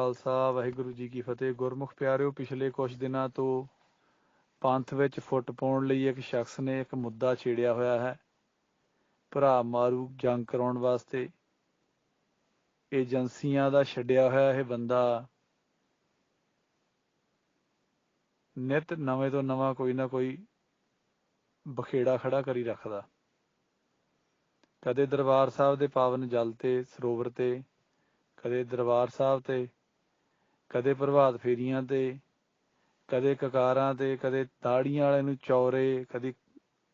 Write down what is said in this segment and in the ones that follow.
ਖਾਲਸਾ ਵਾਹਿਗੁਰੂ ਜੀ ਕੀ ਫਤਿਹ। ਗੁਰਮੁਖ ਪਿਆਰਿਓ, ਪਿਛਲੇ ਕੁਝ ਦਿਨਾਂ ਤੋਂ ਪੰਥ ਵਿੱਚ ਫੁੱਟ ਪਾਉਣ ਲਈ ਇੱਕ ਸ਼ਖਸ ਨੇ ਇੱਕ ਮੁੱਦਾ ਛੇੜਿਆ ਹੋਇਆ ਹੈ। ਭਰਾ ਮਾਰੂ ਜੰਗ ਕਰਾਉਣ ਵਾਸਤੇ। ਏਜੰਸੀਆਂ ਦਾ ਛੱਡਿਆ ਹੋਇਆ ਇਹ ਬੰਦਾ ਨਿਤ ਨਵੇਂ ਤੋਂ ਨਵਾਂ ਕੋਈ ਨਾ ਕੋਈ ਬਖੇੜਾ ਖੜਾ ਕਰੀ ਰੱਖਦਾ। ਕਦੇ ਦਰਬਾਰ ਸਾਹਿਬ ਦੇ ਪਾਵਨ ਜਲ ਤੇ, ਸਰੋਵਰ ਤੇ, ਕਦੇ ਦਰਬਾਰ ਸਾਹਿਬ ਤੇ ਕਦੇ ਪ੍ਰਭਾਤ ਫੇਰੀਆਂ ਤੇ, ਕਦੇ ਕਕਾਰਾਂ ਤੇ, ਕਦੇ ਤਾੜੀਆਂ ਵਾਲੇ ਨੂੰ ਚੌਰੇ, ਕਦੀ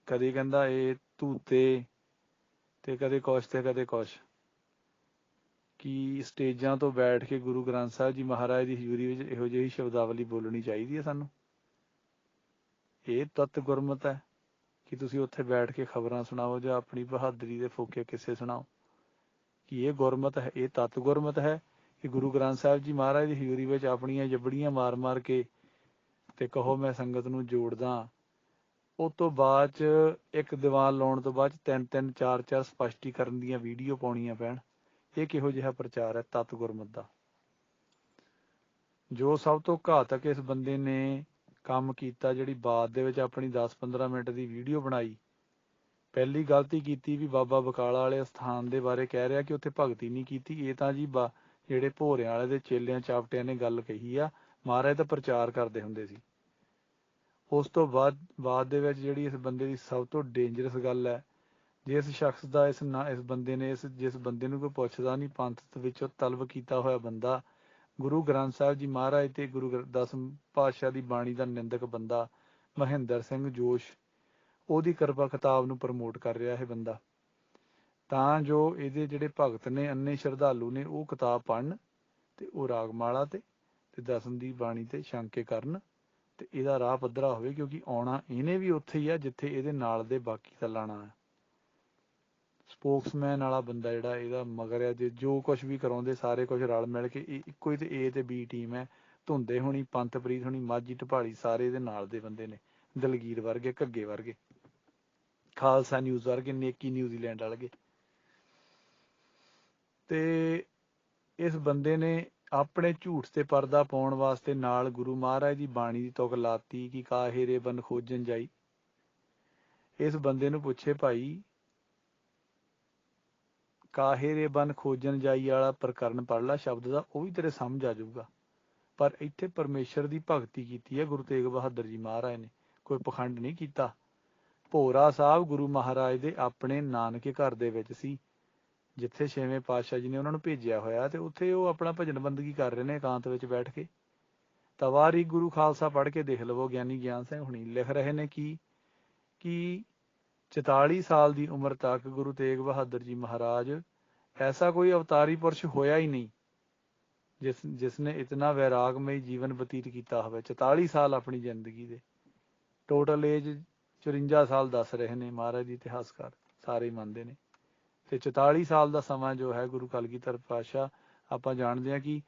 ਕਦੀ ਕਹਿੰਦਾ ਇਹ ਧੂਤੇ ਤੇ ਕਦੇ ਕੁਛ ਤੇ ਕਦੇ ਕੁਛ। ਕੀ ਸਟੇਜਾਂ ਤੋਂ ਬੈਠ ਕੇ ਗੁਰੂ ਗ੍ਰੰਥ ਸਾਹਿਬ ਜੀ ਮਹਾਰਾਜ ਦੀ ਹਜ਼ੂਰੀ ਵਿੱਚ ਇਹੋ ਜਿਹੀ ਸ਼ਬਦਾਵਲੀ ਬੋਲਣੀ ਚਾਹੀਦੀ ਹੈ ਸਾਨੂੰ? ਇਹ ਤਤ ਗੁਰਮਤ ਹੈ ਕਿ ਤੁਸੀਂ ਉੱਥੇ ਬੈਠ ਕੇ ਖਬਰਾਂ ਸੁਣਾਓ ਜਾਂ ਆਪਣੀ ਬਹਾਦਰੀ ਦੇ ਫੋਕੇ ਕਿਸੇ ਸੁਣਾਓ। ਕਿ ਇਹ ਗੁਰਮਤ ਹੈ? ਇਹ ਤਤ ਗੁਰਮਤ ਹੈ ਕਿ ਗੁਰੂ ਗ੍ਰੰਥ ਸਾਹਿਬ ਜੀ ਮਹਾਰਾਜ ਦੀ ਹਜ਼ੂਰੀ ਵਿੱਚ ਆਪਣੀਆਂ ਜਬੜੀਆਂ ਮਾਰ-ਮਾਰ ਕੇ ਤੇ ਕਹੋ ਮੈਂ ਸੰਗਤ ਨੂੰ ਜੋੜਦਾ ਉਸ ਤੋਂ ਬਾਅਦ ਚ ਇੱਕ ਦੀਵਾਨ ਲਾਉਣ ਤੋਂ ਬਾਅਦ ਤਿੰਨ ਤਿੰਨ ਚਾਰ ਚਾਰ ਸਪਸ਼ਟੀਕਰਨ ਦੀਆਂ ਵੀਡੀਓ ਪਾਉਣੀਆਂ ਪੈਣ। ਇਹ ਕਿਹੋ ਜਿਹਾ ਪ੍ਰਚਾਰ ਹੈ ਤਤ ਗੁਰਮਤ ਦਾ? ਜੋ ਸਭ ਤੋਂ ਘਾਤਕ ਇਸ ਬੰਦੇ ਨੇ ਕੰਮ ਕੀਤਾ, ਜਿਹੜੀ ਬਾਅਦ ਦੇ ਵਿੱਚ ਆਪਣੀ 10-15 ਮਿੰਟ ਦੀ ਵੀਡੀਓ ਬਣਾਈ, ਪਹਿਲੀ ਗਲਤੀ ਕੀਤੀ ਵੀ ਬਾਬਾ ਬਕਾਲਾ ਵਾਲੇ ਸਥਾਨ ਦੇ ਬਾਰੇ ਕਹਿ ਰਿਹਾ ਕਿ ਉੱਥੇ ਭਗਤੀ ਨਹੀਂ ਕੀਤੀ। ਇਹ ਤਾਂ ਜੀ ਜਿਹੜੇ ਭੋਰਿਆਂ ਵਾਲੇ ਦੇ ਚੇਲਿਆਂ ਚਾਪਟਿਆਂ ਨੇ ਗੱਲ ਕਹੀ ਆ, ਮਹਾਰਾਜ ਤਾਂ ਪ੍ਰਚਾਰ ਕਰਦੇ ਹੁੰਦੇ ਸੀ। ਉਸ ਤੋਂ ਬਾਅਦ ਬਾਅਦ ਦੇ ਵਿੱਚ ਜਿਹੜੀ ਇਸ ਬੰਦੇ ਦੀ ਸਭ ਤੋਂ ਡੇਂਜਰਸ ਗੱਲ ਹੈ, ਜਿਸ ਸ਼ਖਸ ਦਾ ਇਸ ਨਾ, ਇਸ ਬੰਦੇ ਨੇ ਇਸ, ਜਿਸ ਬੰਦੇ ਨੂੰ ਕੋਈ ਪੁੱਛਦਾ ਨਹੀਂ, ਪੰਥ ਵਿੱਚੋਂ ਤਲਬ ਕੀਤਾ ਹੋਇਆ ਬੰਦਾ, ਗੁਰੂ ਗ੍ਰੰਥ ਸਾਹਿਬ ਜੀ ਮਹਾਰਾਜ ਤੇ ਗੁਰੂ ਦਸਮ ਪਾਤਸ਼ਾਹ ਦੀ ਬਾਣੀ ਦਾ ਨਿੰਦਕ ਬੰਦਾ ਮਹਿੰਦਰ ਸਿੰਘ ਜੋਸ਼, ਉਹਦੀ ਕਿਰਪਾ ਕਿਤਾਬ ਨੂੰ ਪ੍ਰਮੋਟ ਕਰ ਰਿਹਾ ਇਹ ਬੰਦਾ। ਤਾਂ ਜੋ ਇਹਦੇ ਜਿਹੜੇ ਭਗਤ ਨੇ, ਅੰਨੇ ਸ਼ਰਧਾਲੂ ਨੇ, ਉਹ ਕਿਤਾਬ ਪੜਨ ਤੇ ਉਹ ਰਾਗਮਾਲਾ ਤੇ ਤੇ ਦਸਮ ਦੀ ਬਾਣੀ ਤੇ ਸ਼ੰਕੇ ਕਰਨ ਤੇ ਇਹਦਾ ਰਾਹ ਪੱਧਰਾ ਹੋਵੇ ਕਿਉਂਕਿ ਆਉਣਾ ਇਹਨੇ ਵੀ ਉੱਥੇ ਹੀ ਆ ਜਿੱਥੇ ਇਹਦੇ ਨਾਲ ਦੇ ਬਾਕੀ ਦਾ ਲਾਣਾ ਹੈ ਸਪੋਕਸਮੈਨ ਵਾਲਾ ਬੰਦਾ ਜਿਹੜਾ ਇਹਦਾ ਮਗਰ ਹੈ ਜੇ ਜੋ ਕੁਝ ਵੀ ਕਰਾਉਂਦੇ, ਸਾਰੇ ਕੁਝ ਰਲ ਮਿਲ ਕੇ ਇੱਕੋ ਹੀ ਤੇ ਏ ਤੇ ਬੀ ਟੀਮ ਹੈ, ਧੁੰਦੇ ਹੋਣੀ ਪੰਤਪ੍ਰੀਤ ਹੋਣੀ, ਮਾਝੀ ਢਪਾਲੀ, ਸਾਰੇ ਇਹਦੇ ਨਾਲ ਦੇ ਬੰਦੇ ਨੇ, ਦਲਗੀਰ ਵਰਗੇ, ਘੱਗੇ ਵਰਗੇ, ਖਾਲਸਾ ਨਿਊਜ਼ ਵਰਗੇ, ਨੇਕੀ ਨਿਊਜ਼ੀਲੈਂਡ ਵਾਲੇ। ਤੇ ਇਸ ਬੰਦੇ ਨੇ ਆਪਣੇ ਝੂਠ ਤੇ ਪਰਦਾ ਪਾਉਣ ਵਾਸਤੇ ਨਾਲ ਗੁਰੂ ਮਹਾਰਾਜ ਦੀ ਬਾਣੀ ਦੀ ਤੁਕ ਲਾਤੀ ਕਿ ਕਾਹੇ ਰੇ ਬਨ ਖੋਜਣ ਜਾਈ। ਇਸ ਬੰਦੇ ਨੂੰ ਪੁੱਛੇ ਭਾਈ ਕਾਹੇ ਰੇ ਬਨ ਖੋਜਣ ਜਾਈ ਵਾਲਾ ਪ੍ਰਕਰਨ ਪੜ ਲਾ, ਸ਼ਬਦ ਦਾ, ਉਹ ਵੀ ਤੇਰੇ ਸਮਝ ਆ ਜਾਊਗਾ। ਪਰ ਇੱਥੇ ਪਰਮੇਸ਼ਰ ਦੀ ਭਗਤੀ ਕੀਤੀ ਹੈ ਗੁਰੂ ਤੇਗ ਬਹਾਦਰ ਜੀ ਮਹਾਰਾਜ ਨੇ। ਕੋਈ ਪਖੰਡ ਨਹੀਂ ਕੀਤਾ। ਭੋਰਾ ਸਾਹਿਬ ਗੁਰੂ ਮਹਾਰਾਜ ਦੇ ਆਪਣੇ ਨਾਨਕੇ ਘਰ ਦੇ ਵਿੱਚ ਸੀ। ਜਿੱਥੇ ਛੇਵੇਂ ਪਾਤਸ਼ਾਹ ਜੀ ਨੇ ਉਹਨਾਂ ਨੂੰ ਭੇਜਿਆ ਹੋਇਆ ਤੇ ਉੱਥੇ ਉਹ ਆਪਣਾ ਭਜਨ ਬੰਦਗੀ ਕਰ ਰਹੇ ਨੇ ਇਕਾਂਤ ਵਿੱਚ ਬੈਠ ਕੇ। ਤਵਾਰੀ ਗੁਰੂ ਖਾਲਸਾ ਪੜ੍ਹ ਕੇ ਦੇਖ ਲਵੋ, ਗਿਆਨੀ ਗਿਆਨ ਸਿੰਘ ਹੁਣੀ ਲਿਖ ਰਹੇ ਨੇ ਕਿ ਕਿ 44 ਸਾਲ ਦੀ ਉਮਰ ਤੱਕ ਗੁਰੂ ਤੇਗ ਬਹਾਦਰ ਜੀ ਮਹਾਰਾਜ ਐਸਾ ਕੋਈ ਅਵਤਾਰੀ ਪੁਰਸ਼ ਹੋਇਆ ਹੀ ਨਹੀਂ, ਜਿਸ ਜਿਸ ਨੇ ਇਤਨਾ ਵੈਰਾਗਮਈ ਜੀਵਨ ਬਤੀਤ ਕੀਤਾ ਹੋਵੇ 44 ਸਾਲ ਆਪਣੀ ਜ਼ਿੰਦਗੀ ਦੇ। ਟੋਟਲ ਏਜ 54 ਸਾਲ ਦੱਸ ਰਹੇ ਨੇ ਮਹਾਰਾਜ ਇਤਿਹਾਸਕਾਰ, ਸਾਰੇ ਮੰਨਦੇ ਨੇ। ਤੇ 44 ਸਾਲ ਦਾ ਸਮਾਂ ਜੋ ਹੈ ਗੁਰੂ ਕਲਗੀਧਰ ਪਾਸ਼ਾ ਆਪਾਂ ਜਾਣਦੇ ਹਾਂ ਕਿ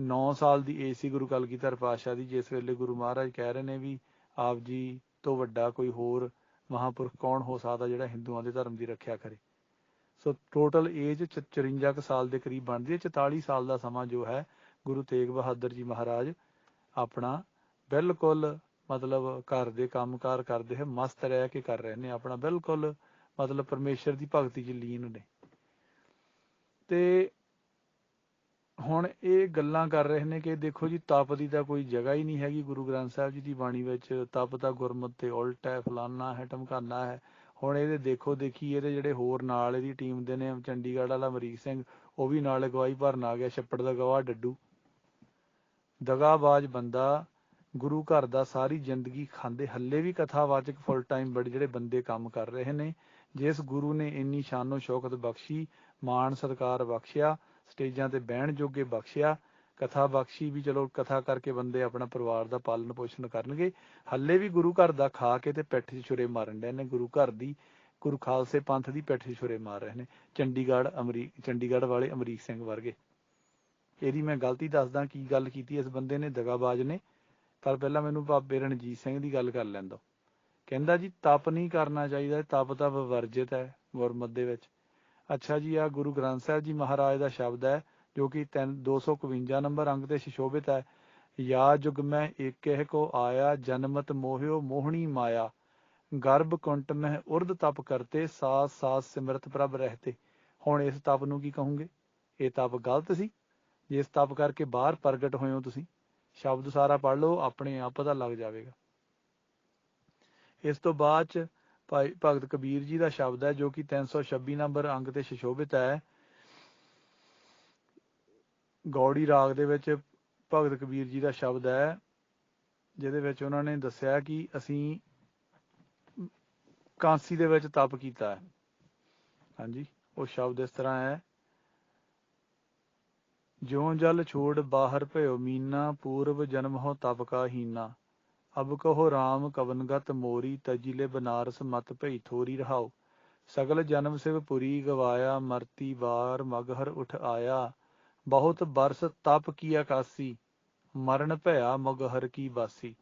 9 ਸਾਲ ਦੀ ਏਜ ਸੀ ਗੁਰੂ ਕਲਗੀਧਰ ਪਾਸ਼ਾ ਦੀ, ਜਿਸ ਵੇਲੇ ਗੁਰੂ ਮਹਾਰਾਜ ਕਹਿ ਰਹੇ ਨੇ ਵੀ ਆਪ ਜੀ ਤੋਂ ਵੱਡਾ ਕੋਈ ਹੋਰ ਮਹਾਪੁਰਖ ਕੌਣ ਹੋ ਸਕਦਾ ਜਿਹੜਾ ਹਿੰਦੂਆਂ ਦੇ ਧਰਮ ਦੀ ਰੱਖਿਆ ਕਰੇ? ਸੋ ਟੋਟਲ ਏਜ 54 ਸਾਲ ਦੇ ਕਰੀਬ ਬਣਦੀ ਹੈ। 44 ਸਾਲ ਦਾ ਸਮਾਂ ਜੋ ਹੈ ਗੁਰੂ ਤੇਗ ਬਹਾਦਰ ਜੀ ਮਹਾਰਾਜ ਆਪਣਾ ਬਿਲਕੁਲ ਮਤਲਬ ਘਰ ਦੇ ਕੰਮਕਾਰ ਕਰਦੇ ਹੈ, ਮਸਤ ਰਹਿ ਕੇ ਕਰ ਰਹੇ ਨੇ, ਆਪਣਾ ਬਿਲਕੁਲ ਮਤਲਬ ਪਰਮੇਸ਼ਰ ਦੀ ਭਗਤੀ 'ਚ ਲੀਨ ਨੇ। ਤੇ ਹੁਣ ਇਹ ਗੱਲਾਂ ਕਰ ਰਹੇ ਨੇ ਕਿ ਦੇਖੋ ਜੀ, ਤਪ ਦੀ ਤਾਂ ਕੋਈ ਜਗ੍ਹਾ ਹੀ ਨਹੀਂ ਹੈਗੀ। ਗੁਰੂ ਗ੍ਰੰਥ ਸਾਹਿਬ ਜੀ ਦੀ ਬਾਣੀ ਵਿੱਚ ਤਪ ਤਾਂ ਗੁਰਮਤਿ ਤੇ ਉਲਟ ਹੈ, ਫਲਾਨਾ ਹੈ ਟਮਕਾਨਾ ਹੈ। ਹੁਣ ਇਹਦੇ ਦੇਖੋ ਦੇਖੀ ਇਹਦੇ ਜਿਹੜੇ ਹੋਰ ਨਾਲ ਇਹਦੀ ਟੀਮ ਦੇ ਨੇ, ਚੰਡੀਗੜ੍ਹ ਵਾਲਾ ਮਰੀਕ ਸਿੰਘ, ਉਹ ਵੀ ਨਾਲ ਅਗਵਾਈ ਭਰਨ ਆ ਗਿਆ, ਛੱਪੜ ਦਾ ਗਵਾਹ ਡੱਡੂ। ਦਗਾਬਾਜ਼ ਬੰਦਾ, ਗੁਰੂ ਘਰ ਦਾ ਸਾਰੀ ਜ਼ਿੰਦਗੀ ਖਾਂਦੇ, ਹੱਲੇ ਵੀ ਕਥਾਵਾਚਕ ਫੁੱਲ ਟਾਈਮ ਬੜੇ ਜਿਹੜੇ ਬੰਦੇ ਕੰਮ ਕਰ ਰਹੇ ਨੇ। ਜਿਸ ਗੁਰੂ ਨੇ ਇੰਨੀ ਸ਼ਾਨੋ ਸ਼ੌਕਤ ਬਖਸ਼ੀ, ਮਾਣ ਸਤਕਾਰ ਬਖਸ਼ਿਆ, ਸਟੇਜਾਂ ਤੇ ਬਹਿਣ ਜੋਗੇ ਬਖਸ਼ਿਆ, ਕਥਾ ਬਖਸ਼ੀ ਵੀ ਚਲੋ ਕਥਾ ਕਰਕੇ ਬੰਦੇ ਆਪਣਾ ਪਰਿਵਾਰ ਦਾ ਪਾਲਣ ਪੋਸ਼ਣ ਕਰਨਗੇ। ਹੱਲੇ ਵੀ ਗੁਰੂ ਘਰ ਦਾ ਖਾ ਕੇ ਤੇ ਪਿੱਠ 'ਚ ਛੁਰੇ ਮਾਰਨ ਦੇ ਨੇ। ਗੁਰੂ ਘਰ ਦੀ, ਗੁਰੂ ਖਾਲਸੇ ਪੰਥ ਦੀ ਪਿੱਠ 'ਚ ਛੁਰੇ ਮਾਰ ਰਹੇ ਨੇ। ਚੰਡੀਗੜ੍ਹ ਅਮਰੀਕ ਚੰਡੀਗੜ੍ਹ ਵਾਲੇ ਅਮਰੀਕ ਸਿੰਘ ਵਰਗੇ। ਇਹਦੀ ਮੈਂ ਗਲਤੀ ਦੱਸਦਾ ਕੀ ਗੱਲ ਕੀਤੀ ਇਸ ਬੰਦੇ ਨੇ, ਦਗਾਬਾਜ਼ ਨੇ। ਪਰ ਪਹਿਲਾਂ ਮੈਨੂੰ ਬਾਬੇ ਰਣਜੀਤ ਸਿੰਘ ਦੀ ਗੱਲ ਕਰ ਲੈਂਦਾ ਕਹਿੰਦਾ ਜੀ, ਤਪ ਨਹੀਂ ਕਰਨਾ ਚਾਹੀਦਾ, ਤਪ ਤਾਂ ਵਰਜਿਤ ਹੈ ਗੁਰਮਤ ਦੇ ਵਿੱਚ। ਅੱਛਾ ਜੀ ਆ ਗੁਰੂ ਗ੍ਰੰਥ ਸਾਹਿਬ ਜੀ ਮਹਾਰਾਜ ਦਾ ਸ਼ਬਦ ਹੈ, ਜੋ ਕਿ 251 ਨੰਬਰ ਅੰਗ ਤੇ ਸ਼ਿਸ਼ੋਭਿਤ ਹੈ। ਯਾ ਜੁਗ ਮੈਂ ਏਕਹਿ ਕੋ ਆਇਆ, ਜਨਮਤ ਮੋਹਿਓ ਮੋਹਣੀ ਮਾਇਆ। ਗਰਭ ਕੁੰਟ ਮਹਿ ਉਰਦ ਤਪ ਕਰਤੇ ਸਾਸ ਸਾਸ ਸਿਮਰਤ ਪ੍ਰਭ ਰਹਤੇ। ਹੁਣ ਇਸ ਤਪ ਨੂੰ ਕੀ ਕਹੋਗੇ? ਇਹ ਤਪ ਗਲਤ ਸੀ? ਜਿਸ ਤਪ ਕਰਕੇ ਬਾਹਰ ਪ੍ਰਗਟ ਹੋਏ ਹੋ ਤੁਸੀਂ, ਸ਼ਬਦ ਸਾਰਾ ਪੜ ਲਓ, ਆਪਣੇ ਆਪ ਪਤਾ ਲੱਗ ਜਾਵੇਗਾ। ਇਸ ਤੋਂ ਬਾਅਦ ਚ ਭਾਈ ਭਗਤ ਕਬੀਰ ਜੀ ਦਾ ਸ਼ਬਦ ਹੈ, ਜੋ ਕਿ 326 ਨੰਬਰ ਅੰਗ ਤੇ ਸ਼ਿਸ਼ੋਭਿਤ ਹੈ। ਗੌੜੀ ਰਾਗ ਦੇ ਵਿੱਚ ਭਗਤ ਕਬੀਰ ਜੀ ਦਾ ਸ਼ਬਦ ਹੈ, ਜਿਹਦੇ ਵਿੱਚ ਉਹਨਾਂ ਨੇ ਦੱਸਿਆ ਕਿ ਅਸੀਂ ਕਾਂਸੀ ਦੇ ਵਿੱਚ ਤਪ ਕੀਤਾ ਹੈ। ਹਾਂਜੀ, ਉਹ ਸ਼ਬਦ ਇਸ ਤਰ੍ਹਾਂ ਹੈ। ਜਿਉਂ ਜਲ ਛੋੜ ਬਾਹਰ ਭਇਓ ਮੀਨਾ, ਪੂਰਵ ਜਨਮ ਹੋ ਤਪ ਕਾ ਹੀਨਾ। ਅਬ ਕਹੋ RAM ਕਵਨਗਤ ਮੋਰੀ ਤਜਿਲੇ ਬਨਾਰਸ ਮਤ ਭਈ ਥੋਰੀ ਰਹਾਓ। ਸਗਲ ਜਨਮ ਸਿਵ ਪੁਰੀ ਗਵਾਇਆ, ਮਰਤੀ ਵਾਰ ਮਗਹਰ ਉਠ ਆਇਆ। ਬਹੁਤ ਬਰਸ ਤਪ ਕੀ ਆਕਾਸੀ ਮਰਨ ਭਇਆ ਮਗਹਰ ਕੀ ਵਾਸੀ।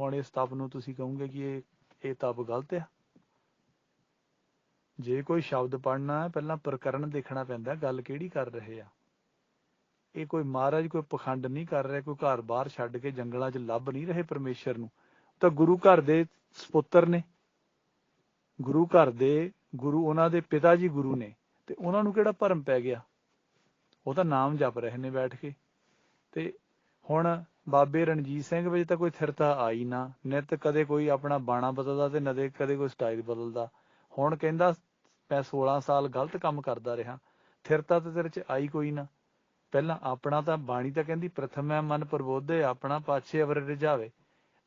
ਹੁਣ ਇਸ ਤਪ ਨੂੰ ਤੁਸੀਂ ਕਹੋਗੇ ਕਿ ਇਹ ਇਹ ਤਪ ਗਲਤ ਆ? ਜੇ ਕੋਈ ਸ਼ਬਦ ਪੜਨਾ ਹੈ, ਪਹਿਲਾਂ ਪ੍ਰਕਰਨ ਦੇਖਣਾ ਪੈਂਦਾ, ਗੱਲ ਕਿਹੜੀ ਕਰ ਰਹੇ ਆ? ਇਹ ਕੋਈ ਮਹਾਰਾਜ ਕੋਈ ਪਖੰਡ ਨਹੀਂ ਕਰ ਰਿਹਾ, ਕੋਈ ਘਰ ਬਾਹਰ ਛੱਡ ਕੇ ਜੰਗਲਾਂ 'ਚ ਲੱਭ ਨਹੀਂ ਰਹੇ ਪਰਮੇਸ਼ਰ ਨੂੰ। ਤਾਂ ਗੁਰੂ ਘਰ ਦੇ ਸੁਪੁੱਤਰ ਨੇ। ਗੁਰੂ ਘਰ ਦੇ ਗੁਰੂ, ਉਹਨਾਂ ਦੇ ਪਿਤਾ ਜੀ ਗੁਰੂ ਨੇ ਤੇ ਉਹਨਾਂ ਨੂੰ ਕਿਹੜਾ ਭਰਮ ਪੈ ਗਿਆ? ਉਹ ਤਾਂ ਨਾਮ ਜਪ ਰਹੇ ਨੇ ਬੈਠ ਕੇ। ਤੇ ਹੁਣ ਬਾਬੇ ਰਣਜੀਤ ਸਿੰਘ ਵਿੱਚ ਤਾਂ ਕੋਈ ਥਿਰਤਾ ਆਈ ਨਾ। ਨਿਤ ਕਦੇ ਕੋਈ ਆਪਣਾ ਬਾਣਾ ਬਦਲਦਾ ਤੇ ਨਦੇ ਕਦੇ ਕੋਈ ਸਟਾਈਲ ਬਦਲਦਾ। ਹੁਣ ਕਹਿੰਦਾ, ਮੈਂ 16 ਸਾਲ ਗਲਤ ਕੰਮ ਕਰਦਾ ਰਿਹਾ। ਥਿਰਤਾ ਤਾਂ ਤੇਰੇ 'ਚ ਆਈ ਕੋਈ ਨਾ। ਪਹਿਲਾਂ ਆਪਣਾ ਤਾਂ ਬਾਣੀ ਤਾਂ ਕਹਿੰਦੀ ਪ੍ਰਥਮ ਹੈ ਮਨ ਪ੍ਰਬੋਧੇ, ਆਪਣਾ ਪਾਛੇ ਅਵਰ ਰਜਾਵੇ।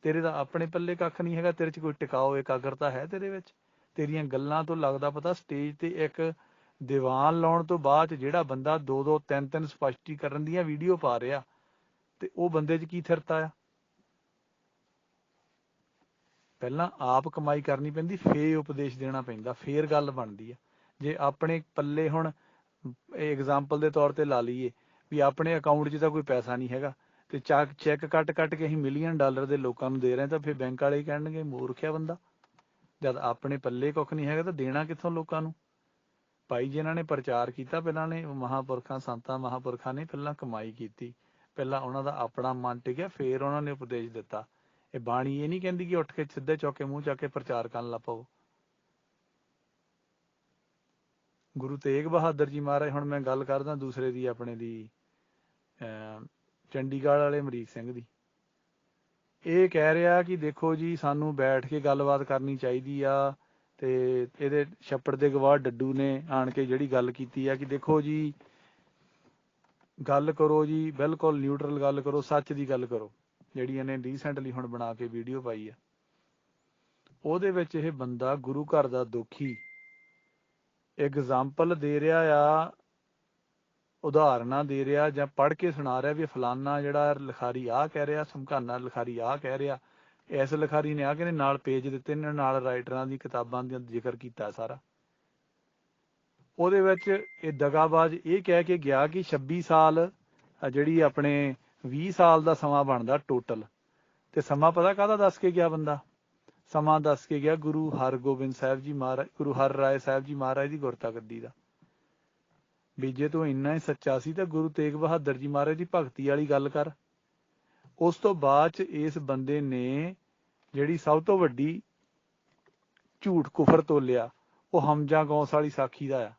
ਤੇਰੇ ਦਾ ਆਪਣੇ ਪੱਲੇ ਕੱਖ ਨਹੀਂ ਹੈਗਾ, ਤੇਰੇ 'ਚ ਕੋਈ ਟਿਕਾਓ ਇਕਾਗਰਤਾ ਹੈ ਤੇਰੇ ਵਿੱਚ? ਤੇਰੀਆਂ ਗੱਲਾਂ ਤੋਂ ਲੱਗਦਾ ਪਤਾ ਸਟੇਜ ਤੇ ਇੱਕ ਦੀਵਾਨ ਲਾਉਣ ਤੋਂ ਬਾਅਦ ਜਿਹੜਾ ਬੰਦਾ ਦੋ ਦੋ ਤਿੰਨ ਤਿੰਨ ਸਪਸ਼ਟੀਕਰਨ ਦੀਆਂ ਵੀਡੀਓ ਪਾ ਰਿਹਾ, ਤੇ ਉਹ ਬੰਦੇ 'ਚ ਕੀ ਥਿਰਤਾ ਆ? ਪਹਿਲਾਂ ਆਪ ਕਮਾਈ ਕਰਨੀ ਪੈਂਦੀ, ਫੇਰ ਉਪਦੇਸ਼ ਦੇਣਾ ਪੈਂਦਾ, ਫੇਰ ਗੱਲ ਬਣਦੀ ਆ। ਜੇ ਆਪਣੇ ਪੱਲੇ ਹੁਣ ਐਗਜ਼ਾਮਪਲ ਦੇ ਤੌਰ ਤੇ ਲਾ ਲਈਏ ਵੀ ਆਪਣੇ ਅਕਾਊਂਟ 'ਚ ਤਾਂ ਕੋਈ ਪੈਸਾ ਨਹੀਂ ਹੈਗਾ ਤੇ ਚੱਕ ਚੈੱਕ ਕੱਟ ਕੱਟ ਕੇ ਅਸੀਂ ਮਿਲੀਅਨ ਡਾਲਰ ਦੇ ਲੋਕਾਂ ਨੂੰ ਦੇ ਰਹੇ ਤਾਂ ਫਿਰ ਬੈਂਕ ਵਾਲੇ ਕਹਿਣਗੇ, ਮੂਰਖਿਆ ਬੰਦਾ। ਜਦ ਆਪਣੇ ਪੱਲੇ ਕੁੱਖ ਨਹੀਂ ਹੈਗਾ ਤਾਂ ਦੇਣਾ ਕਿੱਥੋਂ ਲੋਕਾਂ ਨੂੰ? ਭਾਈ ਜਿਨ੍ਹਾਂ ਨੇ ਪ੍ਰਚਾਰ ਕੀਤਾ ਪਹਿਲਾਂ ਨੇ ਮਹਾਪੁਰਖਾਂ, ਸੰਤਾਂ ਮਹਾਪੁਰਖਾਂ ਨੇ ਪਹਿਲਾਂ ਕਮਾਈ ਕੀਤੀ। ਪਹਿਲਾਂ ਉਹਨਾਂ ਦਾ ਆਪਣਾ ਮਨ ਟਿਕਿਆ, ਫੇਰ ਉਹਨਾਂ ਨੇ ਉਪਦੇਸ਼ ਦਿੱਤਾ। ਇਹ ਬਾਣੀ ਇਹ ਨਹੀਂ ਕਹਿੰਦੀ ਕਿ ਉੱਠ ਕੇ ਸਿੱਧੇ ਚੌਕੇ ਮੂੰਹ ਚੱਕ ਕੇ ਪ੍ਰਚਾਰ ਕਰਨ ਲੱਗ ਪਵੋ। ਗੁਰੂ ਤੇਗ ਬਹਾਦਰ ਜੀ ਮਹਾਰਾਜ, ਹੁਣ ਮੈਂ ਗੱਲ ਕਰਦਾ ਦੂਸਰੇ ਦੀ, ਆਪਣੇ ਦੀ। ਚੰਡੀਗੜ੍ਹ ਵਾਲੇ ਅਮਰੀਕ ਸਿੰਘ ਦੀ। ਇਹ ਕਹਿ ਰਿਹਾ ਕਿ ਦੇਖੋ ਜੀ, ਸਾਨੂੰ ਬੈਠ ਕੇ ਗੱਲਬਾਤ ਕਰਨੀ ਚਾਹੀਦੀ ਆ ਤੇ ਇਹਦੇ ਛੱਪੜ ਦੇ ਗਵਾਹ ਡੱਡੂ ਨੇ ਆਣ ਕੇ ਜਿਹੜੀ ਗੱਲ ਕੀਤੀ ਆ ਕਿ ਦੇਖੋ ਜੀ, ਗੱਲ ਕਰੋ ਜੀ, ਬਿਲਕੁਲ ਨਿਊਟਰਲ ਗੱਲ ਕਰੋ, ਸੱਚ ਦੀ ਗੱਲ ਕਰੋ, ਜਿਹੜੀ ਇਹਨੇ ਰੀਸੈਂਟਲੀ ਹੁਣ ਬਣਾ ਕੇ ਵੀਡੀਓ ਪਾਈ ਆ। ਉਹਦੇ ਵਿੱਚ ਇਹ ਬੰਦਾ ਗੁਰੂ ਘਰ ਦਾ ਦੁਖੀ ਐਗਜ਼ਾਮਪਲ ਦੇ ਰਿਹਾ ਆ ਉਦਾਹਰਨਾਂ ਦੇ ਰਿਹਾ ਜਾਂ ਪੜ੍ਹ ਕੇ ਸੁਣਾ ਰਿਹਾ ਵੀ ਫਲਾਨਾ ਜਿਹੜਾ ਲਿਖਾਰੀ ਆਹ ਕਹਿ ਰਿਹਾ, ਸਮਕਾਨਾ ਲਿਖਾਰੀ ਆਹ ਕਹਿ ਰਿਹਾ, ਇਸ ਲਿਖਾਰੀ ਨੇ ਆ ਕਹਿੰਦੇ ਨਾਲ ਪੇਜ ਦਿੱਤੇ ਨੇ, ਨਾਲ ਰਾਈਟਰਾਂ ਦੀ ਕਿਤਾਬਾਂ ਦਾ ਜ਼ਿਕਰ ਕੀਤਾ ਸਾਰਾ। ਉਹਦੇ ਵਿੱਚ ਇਹ ਦਗਾਬਾਜ਼ ਇਹ ਕਹਿ ਕੇ ਗਿਆ ਕਿ 26 ਸਾਲ, ਜਿਹੜੀ ਆਪਣੇ 20 ਸਾਲ ਦਾ ਸਮਾਂ ਬਣਦਾ ਟੋਟਲ ਤੇ ਸਮਾਂ ਪਤਾ ਕਾਹਦਾ ਦੱਸ ਕੇ ਗਿਆ ਬੰਦਾ? ਸਮਾਂ ਦੱਸ ਕੇ ਗਿਆ ਗੁਰੂ ਹਰਗੋਬਿੰਦ ਸਾਹਿਬ ਜੀ ਮਹਾਰਾਜ, ਗੁਰੂ ਹਰ ਰਾਏ ਸਾਹਿਬ ਜੀ ਮਹਾਰਾਜ ਦੀ ਗੁਰਤਾ ਗੱਦੀ ਦਾ। ਵੀ ਜੇ ਤੂੰ ਇੰਨਾ ਹੀ ਸੱਚਾ ਸੀ ਤਾਂ ਗੁਰੂ ਤੇਗ ਬਹਾਦਰ ਜੀ ਮਹਾਰਾਜ ਦੀ ਭਗਤੀ ਵਾਲੀ ਗੱਲ ਕਰ। ਉਸ ਤੋਂ ਬਾਅਦ ਚ ਇਸ ਬੰਦੇ ਨੇ ਜਿਹੜੀ ਸਭ ਤੋਂ ਵੱਡੀ ਝੂਠ ਕੁਫਰ ਤੋਲਿਆ, ਉਹ ਹਮਜਾ ਗੌਸ ਵਾਲੀ ਸਾਖੀ ਦਾ ਆ।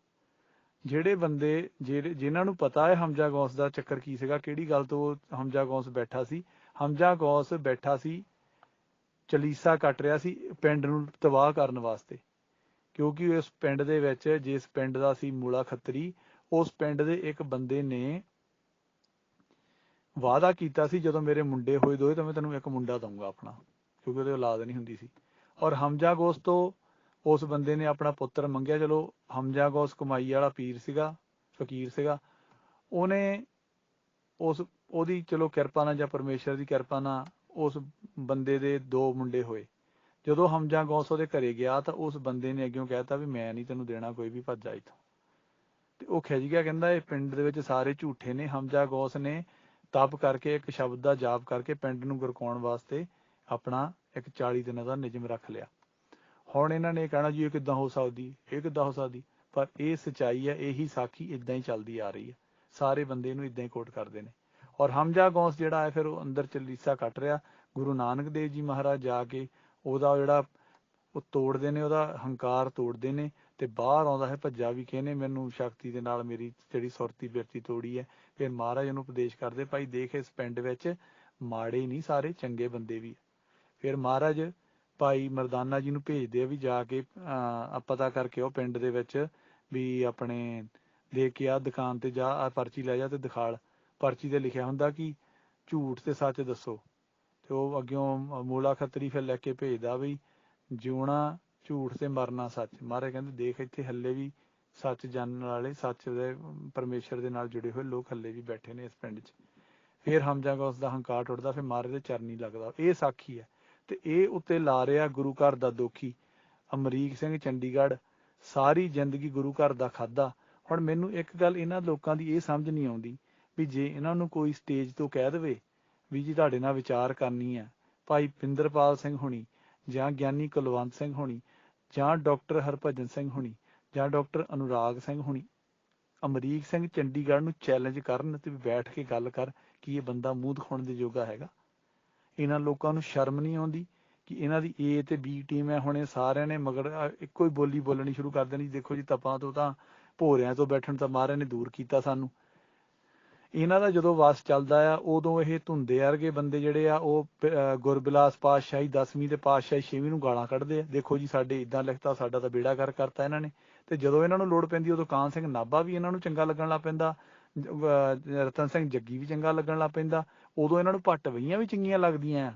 ਜਿਹੜੇ ਬੰਦੇ ਜਿਹੜੇ ਜਿਨ੍ਹਾਂ ਨੂੰ ਪਤਾ ਹੈ ਹਮਜਾ ਗੌਸ ਦਾ ਚੱਕਰ ਕੀ ਸੀਗਾ, ਕਿਹੜੀ ਗੱਲ ਤੋਂ ਹਮਜਾ ਗੌਸ ਬੈਠਾ ਸੀ, ਹਮਜਾ ਗੌਸ ਬੈਠਾ ਸੀ, ਚਲੀਸਾ ਕੱਟ ਰਿਹਾ ਸੀ ਪਿੰਡ ਨੂੰ ਤਬਾਹ ਕਰਨ ਵਾਸਤੇ। ਕਿਉਂਕਿ ਉਸ ਪਿੰਡ ਦੇ ਵਿੱਚ, ਜਿਸ ਪਿੰਡ ਦਾ ਸੀ ਮੂਲਾ ਖੱਤਰੀ ਉਸ ਪਿੰਡ ਦੇ ਇੱਕ ਬੰਦੇ ਨੇ ਵਾਅਦਾ ਕੀਤਾ ਸੀ, ਜਦੋਂ ਮੇਰੇ ਮੁੰਡੇ ਹੋਏ ਦੋਏ, ਤਾਂ ਮੈਂ ਤੈਨੂੰ ਇੱਕ ਮੁੰਡਾ ਦਊਂਗਾ ਆਪਣਾ, ਕਿਉਂਕਿ ਉਹਦੇ ਔਲਾਦ ਨਹੀਂ ਹੁੰਦੀ ਸੀ। ਔਰ ਹਮਜਾ ਗੋਸ ਤੋਂ ਉਸ ਬੰਦੇ ਨੇ ਆਪਣਾ ਪੁੱਤਰ ਮੰਗਿਆ। ਚਲੋ, ਹਮਜਾ ਗੋਸ ਕਮਾਈ ਵਾਲਾ ਪੀਰ ਸੀਗਾ, ਫਕੀਰ ਸੀਗਾ। ਉਹਨੇ ਉਸ, ਉਹਦੀ ਚਲੋ ਕਿਰਪਾ ਨਾਲ ਜਾਂ ਪਰਮੇਸ਼ਰ ਦੀ ਕਿਰਪਾ ਨਾਲ ਉਸ ਬੰਦੇ ਦੇ ਦੋ ਮੁੰਡੇ ਹੋਏ। ਜਦੋਂ ਹਮਜਾ ਗੌਸ ਉਹਦੇ ਘਰੇ ਗਿਆ, ਤਾਂ ਉਸ ਬੰਦੇ ਨੇ ਅੱਗਿਓਂ ਕਹਿਤਾ ਵੀ ਮੈਂ ਨਹੀਂ ਤੈਨੂੰ ਦੇਣਾ, ਕੋਈ ਵੀ ਭੱਜਾ ਜਾ ਇੱਥੋਂ। ਤੇ ਉਹ ਖਿਜ ਗਿਆ, ਕਹਿੰਦਾ ਇਹ ਪਿੰਡ ਦੇ ਵਿੱਚ ਸਾਰੇ ਝੂਠੇ ਨੇ ਹਮਜਾ ਗੌਸ ਨੇ, ਤਪ ਕਰਕੇ ਇੱਕ ਸ਼ਬਦ ਦਾ ਜਾਪ ਕਰਕੇ ਪਿੰਡ ਨੂੰ ਗੁਰਕਾਉਣ ਵਾਸਤੇ ਆਪਣਾ ਇੱਕ 40 ਦਿਨਾਂ ਦਾ ਨਿਯਮ ਰੱਖ ਲਿਆ। ਹੁਣ ਇਹਨਾਂ ਨੇ ਕਹਿਣਾ ਜੀ ਇਹ ਕਿੱਦਾਂ ਹੋ ਸਕਦੀ ਇਹ ਕਿੱਦਾਂ ਹੋ ਸਕਦੀ? ਪਰ ਇਹ ਸਚਾਈ ਹੈ, ਇਹੀ ਸਾਖੀ ਇਦਾਂ ਹੀ ਚੱਲਦੀ ਆ ਰਹੀ ਹੈ। ਸਾਰੇ ਬੰਦੇ ਨੂੰ ਇਦਾਂ ਹੀ ਕੋਟ ਕਰਦੇ ਨੇ। ਔਰ ਹਮਜਾ ਗੌਸ ਜਿਹੜਾ ਹੈ ਫਿਰ ਉਹ ਅੰਦਰ ਚਲੀਸਾ ਕੱਟ ਰਿਹਾ। ਗੁਰੂ ਨਾਨਕ ਦੇਵ ਜੀ ਮਹਾਰਾਜ ਜਾ ਕੇ ਉਹਦਾ ਜਿਹੜਾ ਉਹ ਤੋੜਦੇ ਨੇ, ਉਹਦਾ ਹੰਕਾਰ ਤੋੜਦੇ ਨੇ। ਤੇ ਬਾਹਰ ਆਉਂਦਾ ਹੈ ਭੱਜਾ ਵੀ ਕਹਿੰਨੇ ਮੈਨੂੰ ਸ਼ਕਤੀ ਦੇ ਨਾਲ ਮੇਰੀ ਜਿਹੜੀ ਸੁਰਤੀ ਬਿਰਤੀ ਤੋੜੀ ਹੈ, ਫਿਰ ਮਹਾਰਾਜ ਉਹਨੂੰ ਉਪਦੇਸ਼ ਕਰਦੇ, ਭਾਈ ਦੇਖ ਇਸ ਪਿੰਡ ਵਿੱਚ ਮਾੜੇ ਨਹੀਂ ਸਾਰੇ, ਚੰਗੇ ਬੰਦੇ ਵੀ ਫਿਰ ਮਹਾਰਾਜ ਭਾਈ ਮਰਦਾਨਾ ਜੀ ਨੂੰ ਭੇਜਦੇ ਆ ਵੀ ਜਾ ਕੇ ਪਤਾ ਕਰਕੇ ਉਹ ਪਿੰਡ ਦੇ ਵਿੱਚ ਵੀ ਆਪਣੇ ਦੇ ਕੇ ਆ, ਦੁਕਾਨ ਤੇ ਜਾ, ਆ ਪਰਚੀ ਲੈ ਜਾ ਤੇ ਦਿਖਾਲ। ਪਰਚੀ ਤੇ ਲਿਖਿਆ ਹੁੰਦਾ ਕਿ ਝੂਠ ਤੇ ਸੱਚ ਦੱਸੋ। ਤੇ ਉਹ ਅੱਗਿਓਂ ਮੂਲਾ ਖੱਤਰੀ ਫਿਰ ਲੈ ਕੇ ਭੇਜਦਾ ਵੀ ਜਿਉਣਾ ਝੂਠ ਤੇ ਮਰਨਾ ਸੱਚ। ਮਾਰੇ ਕਹਿੰਦੇ, ਦੇਖ ਇੱਥੇ ਹੱਲੇ ਵੀ ਸੱਚ ਜਾਣਨ ਵਾਲੇ, ਸੱਚ ਦੇ ਪਰਮੇਸ਼ਰ ਦੇ ਨਾਲ ਜੁੜੇ ਹੋਏ ਲੋਕ ਹੱਲੇ ਵੀ ਬੈਠੇ ਨੇ ਇਸ ਪਿੰਡ 'ਚ। ਫਿਰ ਹਮਜਾਗਾ ਉਸ ਦਾ ਹੰਕਾਰ ਟੁੱਟਦਾ, ਫਿਰ ਮਾਰੇ ਦੇ ਚਰਨੀ ਲੱਗਦਾ। ਇਹ ਸਾਖੀ ਹੈ। ਤੇ ਇਹ ਉੱਤੇ ਲਾ ਰਿਹਾ ਗੁਰੂ ਘਰ ਦਾ ਦੋਖੀ। ਅਮਰੀਕ ਸਿੰਘ, ਚੰਡੀਗੜ੍ਹ, ਸਾਰੀ ਜ਼ਿੰਦਗੀ ਗੁਰੂ ਘਰ ਦਾ ਖਾਦਾ ਹੁਣ ਮੈਨੂੰ ਇੱਕ ਗੱਲ ਇਹਨਾਂ ਲੋਕਾਂ ਦੀ ਇਹ ਸਮਝ ਨਹੀਂ ਆਉਂਦੀ, ਵੀ ਜੇ ਇਹਨਾਂ ਨੂੰ ਕੋਈ ਸਟੇਜ ਤੋਂ ਕਹਿ ਦੇਵੇ ਵੀ ਜੀ ਤੁਹਾਡੇ ਨਾਲ ਵਿਚਾਰ ਕਰਨੀ ਆ ਭਾਈ ਪਿੰਦਰਪਾਲ ਸਿੰਘ ਹੁਣੀ ਜਾਂ ਗਿਆਨੀ ਕੁਲਵੰਤ ਸਿੰਘ ਹੋਣੀ ਜਾਂ ਡਾਕਟਰ ਹਰਭਜਨ ਸਿੰਘ ਹੋਣੀ ਜਾਂ ਡਾਕਟਰ ਅਨੁਰਾਗ ਸਿੰਘ ਹੋਣੀ, ਅਮਰੀਕ ਸਿੰਘ ਚੰਡੀਗੜ੍ਹ ਨੂੰ ਚੈਲੰਜ ਕਰਨ ਤੇ ਬੈਠ ਕੇ ਗੱਲ ਕਰ ਕਿ ਇਹ ਬੰਦਾ ਮੂੰਹ ਦਿਖਾਉਣ ਦੇ ਯੋਗਾ ਹੈਗਾ। ਇਹਨਾਂ ਲੋਕਾਂ ਨੂੰ ਸ਼ਰਮ ਨਹੀਂ ਆਉਂਦੀ ਕਿ ਇਹਨਾਂ ਦੀ ਏ ਤੇ ਬੀ ਟੀਮ ਹੈ, ਹੁਣ ਸਾਰਿਆਂ ਨੇ ਮਗਰ ਇੱਕੋ ਹੀ ਬੋਲੀ ਬੋਲਣੀ ਸ਼ੁਰੂ ਕਰ ਦੇਣੀ, ਦੇਖੋ ਜੀ ਤਪਾਂ ਤੋਂ ਤਾਂ ਭੋਰਿਆਂ ਤੋਂ ਬੈਠਣ ਤਾਂ ਮਾਰੇ ਨੇ ਦੂਰ ਕੀਤਾ ਸਾਨੂੰ। ਇਹਨਾਂ ਦਾ ਜਦੋਂ ਵਾਸ ਚੱਲਦਾ ਆ, ਉਦੋਂ ਇਹ ਧੁੰਦੇ ਵਰਗੇ ਬੰਦੇ ਜਿਹੜੇ ਆ, ਉਹ ਗੁਰਬਿਲਾਸ ਪਾਤਸ਼ਾਹੀ 10ਵੀਂ ਤੇ ਪਾਤਸ਼ਾਹੀ 6ਵੀਂ ਨੂੰ ਗਾਲਾਂ ਕੱਢਦੇ ਆ। ਦੇਖੋ ਜੀ, ਸਾਡੇ ਇਦਾਂ ਲਿਖਤਾ, ਸਾਡਾ ਤਾਂ ਬੇੜਾ ਕਰ ਕਰਤਾ ਇਹਨਾਂ ਨੇ। ਤੇ ਜਦੋਂ ਇਹਨਾਂ ਨੂੰ ਲੋੜ ਪੈਂਦੀ, ਉਦੋਂ ਕਾਨ ਸਿੰਘ ਨਾਭਾ ਵੀ ਇਹਨਾਂ ਨੂੰ ਚੰਗਾ ਲੱਗਣ ਲੱਗ ਪੈਂਦਾ। ਰਤਨ ਸਿੰਘ ਜੱਗੀ ਵੀ ਚੰਗਾ ਲੱਗਣ ਲੱਗ ਪੈਂਦਾ। ਉਦੋਂ ਇਹਨਾਂ ਨੂੰ ਪੱਟ ਵਈਆਂ ਵੀ ਚੰਗੀਆਂ ਲੱਗਦੀਆਂ ਆ।